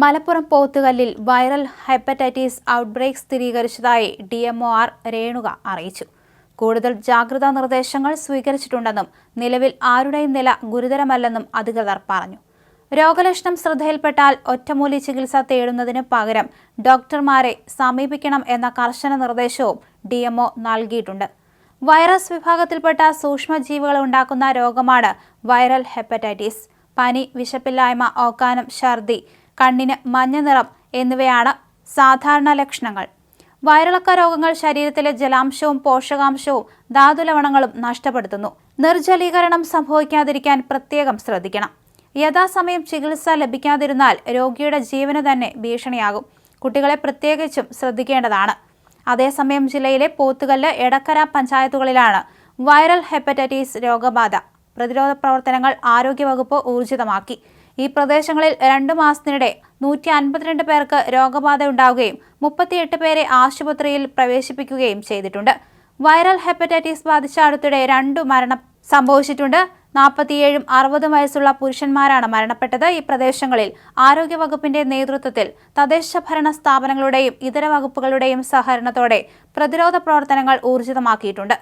മലപ്പുറം പോത്തുകല്ലിൽ viral hepatitis outbreak സ്ഥിരീകരിച്ചതായി D R Renuka അറിയിച്ചു. കൂടുതൽ ജാഗ്രതാ നിർദ്ദേശങ്ങൾ സ്വീകരിച്ചിട്ടുണ്ടെന്നും നിലവിൽ ആരുടെയും നില ഗുരുതരമല്ലെന്നും അധികൃതർ പറഞ്ഞു. രോഗലക്ഷണം ശ്രദ്ധയിൽപ്പെട്ടാൽ ഒറ്റമൂലി ചികിത്സ തേടുന്നതിന് പകരം ഡോക്ടർമാരെ സമീപിക്കണം എന്ന കർശന നിർദ്ദേശവും ഡി നൽകിയിട്ടുണ്ട്. വൈറസ് വിഭാഗത്തിൽപ്പെട്ട സൂക്ഷ്മജീവികൾ ഉണ്ടാക്കുന്ന രോഗമാണ് വൈറൽ ഹെപ്പറ്റൈറ്റിസ്. പനി വിശപ്പില്ലായ്മ ഓക്കാനം ഛർദി കണ്ണിന് മഞ്ഞ നിറം എന്നിവയാണ് സാധാരണ ലക്ഷണങ്ങൾ. വയറിളക്ക രോഗങ്ങൾ ശരീരത്തിലെ ജലാംശവും പോഷകാംശവും ധാതുലവണങ്ങളും നഷ്ടപ്പെടുത്തുന്നു. നിർജലീകരണം സംഭവിക്കാതിരിക്കാൻ പ്രത്യേകം ശ്രദ്ധിക്കണം. യഥാസമയം ചികിത്സ ലഭിക്കാതിരുന്നാൽ രോഗിയുടെ ജീവന് തന്നെ ഭീഷണിയാകും. കുട്ടികളെ പ്രത്യേകിച്ചും ശ്രദ്ധിക്കേണ്ടതാണ്. അതേസമയം ജില്ലയിലെ പോത്തുകല്ല് എടക്കര പഞ്ചായത്തുകളിലാണ് വൈറൽ ഹെപ്പറ്റൈറ്റിസ് രോഗബാധ. പ്രതിരോധ പ്രവർത്തനങ്ങൾ ആരോഗ്യവകുപ്പ് ഊർജിതമാക്കി. ഈ പ്രദേശങ്ങളിൽ രണ്ടു മാസത്തിനിടെ നൂറ്റി അൻപത്തിരണ്ട് പേർക്ക് രോഗബാധ ഉണ്ടാവുകയും മുപ്പത്തിയെട്ട് പേരെ ആശുപത്രിയിൽ പ്രവേശിപ്പിക്കുകയും ചെയ്തിട്ടുണ്ട്. വൈറൽ ഹെപ്പറ്റൈറ്റിസ് ബാധിച്ച അടുത്തിടെ രണ്ടു മരണം സംഭവിച്ചിട്ടുണ്ട്. നാൽപ്പത്തിയേഴും അറുപതും വയസ്സുള്ള പുരുഷന്മാരാണ് മരണപ്പെട്ടത്. ഈ പ്രദേശങ്ങളിൽ ആരോഗ്യവകുപ്പിന്റെ നേതൃത്വത്തിൽ തദ്ദേശ ഭരണ സ്ഥാപനങ്ങളുടെയും ഇതര വകുപ്പുകളുടെയും സഹകരണത്തോടെ പ്രതിരോധ പ്രവർത്തനങ്ങൾ ഊർജിതമാക്കിയിട്ടുണ്ട്.